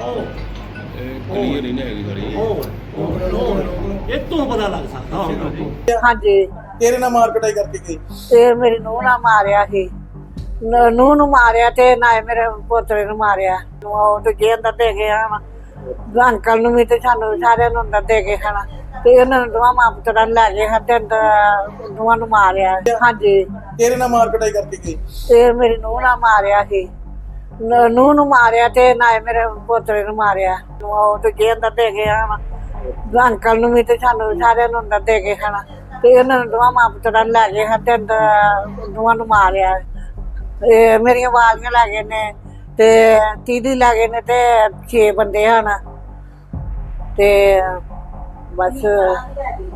ਇਹ ਕਲੀਅਰ ਹੀ ਨਹੀਂ ਹੈਗੀ ਸਾਡੀ ਇਹ ਤੋਂ ਪਤਾ ਲੱਗ ਸਕਦਾ ਹੁਣ। ਹਾਂਜੀ। ਤੇਰੇ ਨਾਲ ਮਾਰ ਕਟਾਈ ਕਰਕੇ ਗਈ ਤੇ ਮੇਰੀ ਨੂੰਹ ਨਾਲ ਮਾਰਿਆ ਸੀ। ਨ- ਨੂੰਹ ਨੂੰ ਮਾਰਿਆ ਤੇ ਨਾ ਮੇਰੇ ਪੋਤਰੇ ਨੂੰ ਮਾਰਿਆ। ਉਹ ਦੂਜੇ ਅੰਦਰ ਦੇ ਗਏ ਹਨ ਅੰਕਲ ਨੂੰ ਵੀ ਤੇ ਸਾਨੂੰ ਸਾਰਿਆਂ ਨੂੰ ਅੰਦਰ ਦੇ ਗਏ ਹਨ ਤੇ ਇਹਨਾਂ ਨੂੰ ਦੋਵਾਂ ਮਾਂ ਪੁੱਤਰਾਂ ਨੂੰ ਲੈ ਗਏ ਹਨ ਤੇ ਅੰਦਰ ਦੋਵਾਂ ਨੂੰ ਮਾਰਿਆ। ਹਾਂਜੀ। ਤੇਰੇ ਨਾਲ ਮਾਰ ਕਟਾਈ ਕਰਕੇ ਗਈ ਤੇ ਮੇਰੀ ਨੂੰਹ ਨਾਲ ਮਾਰਿਆ ਸੀ। ਨ- ਨੂੰ ਮਾਰਿਆ ਤੇ ਨਾ ਮੇਰੇ ਪੋਤਰੇ ਨੂੰ ਮਾਰਿਆ। ਉਹ ਦੂਜੇ ਅੰਦਰ ਦੇ ਗਏ ਹਨ ਅੰਕਲ ਨੂੰ ਵੀ ਤੇ ਸਾਨੂੰ ਸਾਰਿਆਂ ਨੂੰ ਅੰਦਰ ਦੇ ਗਏ ਹਨ ਤੇ ਇਹਨਾਂ ਨੂੰ ਦੋਵਾਂ ਮਾਂ ਪੁੱਤਰਾਂ ਨੂੰ ਲੈ ਗਏ ਹਨ ਤੇ ਅੰਦਰ ਦੋਵਾਂ ਨੂੰ ਮਾਰਿਆ। ਇਹ ਮੇਰੀਆਂ ਵਾਲੀਆਂ ਲੈ ਗਏ ਨੇ ਤੇ ਤੀਦੀ ਲੈ ਗਏ ਨੇ ਤੇ 6 ਬੰਦੇ ਹਨ। ਤੇ ਬਸ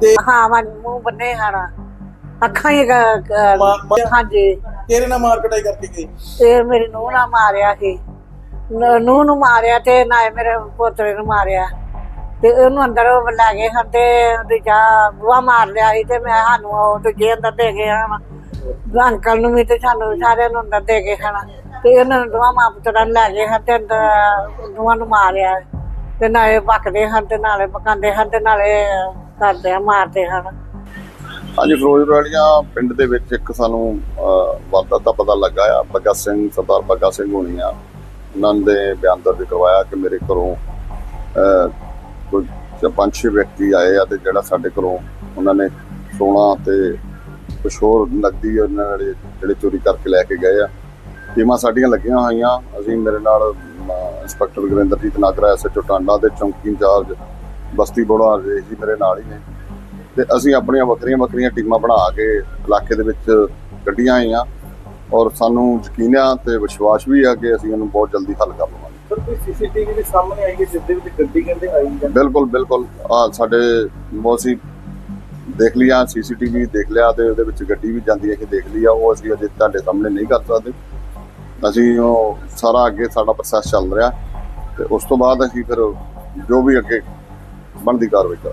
ਤੇ ਹਾਂ ਮੈਂ ਮੂੰਹ ਬੰਨੇ ਹਨ। ਅੱਖਾਂ ਹੀ ਹਾਂਜੀ। ਤੇਰੇ ਨਾਲ ਮਾਰ ਕਟਾਈ ਕਰਕੇ ਗਈ। ਤੇ ਮੇਰੀ ਨੂੰਹ ਨਾਲ ਮਾਰਿਆ ਸੀ। ਨ- ਨੂੰਹ ਨੂੰ ਮਾਰਿਆ ਤੇ ਨਾ ਮੇਰੇ ਪੋਤਰੇ ਨੂੰ ਮਾਰਿਆ। ਤੇ ਉਹਨੂੰ ਅੰਦਰ ਉਹ ਲੈ ਗਏ ਹਨ ਤੇ ਦੂਜਾ ਬੁਆ ਮਾਰ ਲਿਆ ਸੀ ਤੇ ਮੈਂ ਸਾਨੂੰ ਉਹ ਦੂਜੇ ਅੰਦਰ ਦੇ ਗਏ ਹਨ ਅੰਕਲ ਨੂੰ ਵੀ ਤੇ ਸਾਨੂੰ ਸਾਰਿਆਂ ਨੂੰ ਅੰਦਰ ਦੇ ਗਏ ਹਨ ਤੇ ਇਹਨਾਂ ਨੂੰ ਦੋਵਾਂ ਮਾਂ ਪੁੱਤਰਾਂ ਨੂੰ ਲੈ ਗਏ ਹਨ ਤੇ ਅੰਦਰ ਦੋਵਾਂ ਨੂੰ ਮਾਰਿਆ। ਤੇ ਨਾਲੇ ਪੱਕਦੇ ਹਨ ਤੇ ਨਾਲੇ ਪਕਾਉਂਦੇ ਹਨ ਤੇ ਨਾਲੇ ਕਰਦੇ ਆ, ਮਾਰਦੇ ਹਨ ਹਾਂਜੀ, ਫਿਰੋਜ਼ਪੁਰ ਵਾਲੀਆਂ ਪਿੰਡ ਦੇ ਵਿੱਚ ਇੱਕ ਸਾਨੂੰ ਵਾਰਦਾਤ ਦਾ ਪਤਾ ਲੱਗਾ ਆ। ਭਗਤ ਸਿੰਘ, ਸਰਦਾਰ ਬੱਗਾ ਸਿੰਘ ਹੋਣੀ ਆ। ਉਹਨਾਂ ਦੇ ਬਿਆਨ ਦਰਜ ਕਰਵਾਇਆ ਕਿ ਮੇਰੇ ਘਰੋਂ ਕੋਈ ਚ- ਪੰਜ ਛੇ ਵਿਅਕਤੀ ਆਏ ਆ ਤੇ ਜਿਹੜਾ ਸਾਡੇ ਘਰੋਂ ਉਹਨਾਂ ਨੇ ਸੋਨਾ ਤੇ ਕੁਛ ਹੋਰ ਨਕਦੀ ਉਹਨਾਂ ਨੇ ਜਿਹੜੇ ਚੋਰੀ ਕਰਕੇ ਲੈ ਕੇ ਗਏ ਆ। ਟੀਮਾਂ ਸਾਡੀਆਂ ਲੱਗੀਆਂ ਹੋਈਆਂ। ਅਸੀਂ ਮੇਰੇ ਨਾਲ ਇੰਸਪੈਕਟਰ ਗੁਰਿੰਦਰਜੀਤ ਨਾਗਰਾ ਐਸਐਚਓ ਟਾਂਡਾ ਦੇ ਚੌਂਕੀ ਇੰਚਾਰਜ ਬਸਤੀ ਬੋੜਾ ਜੀ ਮੇਰੇ ਨਾਲ ਹੀ ਨੇ। ਤੇ ਅਸੀਂ ਆਪਣੀਆਂ ਵੱਖਰੀਆਂ ਵੱਖਰੀਆਂ ਟੀਮਾਂ ਬਣਾ ਕੇ ਇਲਾਕੇ ਦੇ ਵਿੱਚ ਕੱਢੀਆਂ ਆਈਆਂ। ਔਰ ਸਾਨੂੰ ਯਕੀਨ ਆ ਤੇ ਵਿਸ਼ਵਾਸ ਵੀ ਆ ਕਿ ਅਸੀਂ ਇਹਨੂੰ ਬਹੁਤ ਜਲਦੀ ਹੱਲ ਕਰ ਲਵਾਂਗੇ। ਸਰ ਕੋਈ ਸੀਸੀਟੀਵੀ ਦੇ ਸਾਹਮਣੇ ਆਈ ਕਿ ਜਿਸ ਦੇ ਵਿੱਚ ਗੱਡੀ ਕਹਿੰਦੇ ਆਈ ਜਾਂ ਬਿਲਕੁਲ ਬਿਲਕੁਲ। ਆ ਸਾਡੇ ਅਸੀਂ ਦੇਖ ਲਿਆ ਸੀਸੀਟੀਵੀ ਦੇਖ ਲਿਆ ਤੇ ਉਹਦੇ ਵਿੱਚ ਗੱਡੀ ਵੀ ਜਾਂਦੀ ਹੈ ਕਿ ਦੇਖ ਲਿਆ ਉਹ ਅਸੀਂ ਅਜੇ ਤੁਹਾਡੇ ਸਾਹਮਣੇ ਨਹੀਂ ਕਰ ਸਕਦੇ। ਅਸੀਂ ਉਹ ਸਾਰਾ ਅੱਗੇ ਸਾਡਾ ਪ੍ਰੋਸੈਸ ਚੱਲ ਰਿਹਾ ਤੇ ਉਸ ਤੋਂ ਬਾਅਦ ਅਸੀਂ ਫਿਰ ਜੋ ਵੀ ਅੱਗੇ ਬਣਦੀ ਕਾਰਵਾਈ ਕਰਾਂਗੇ।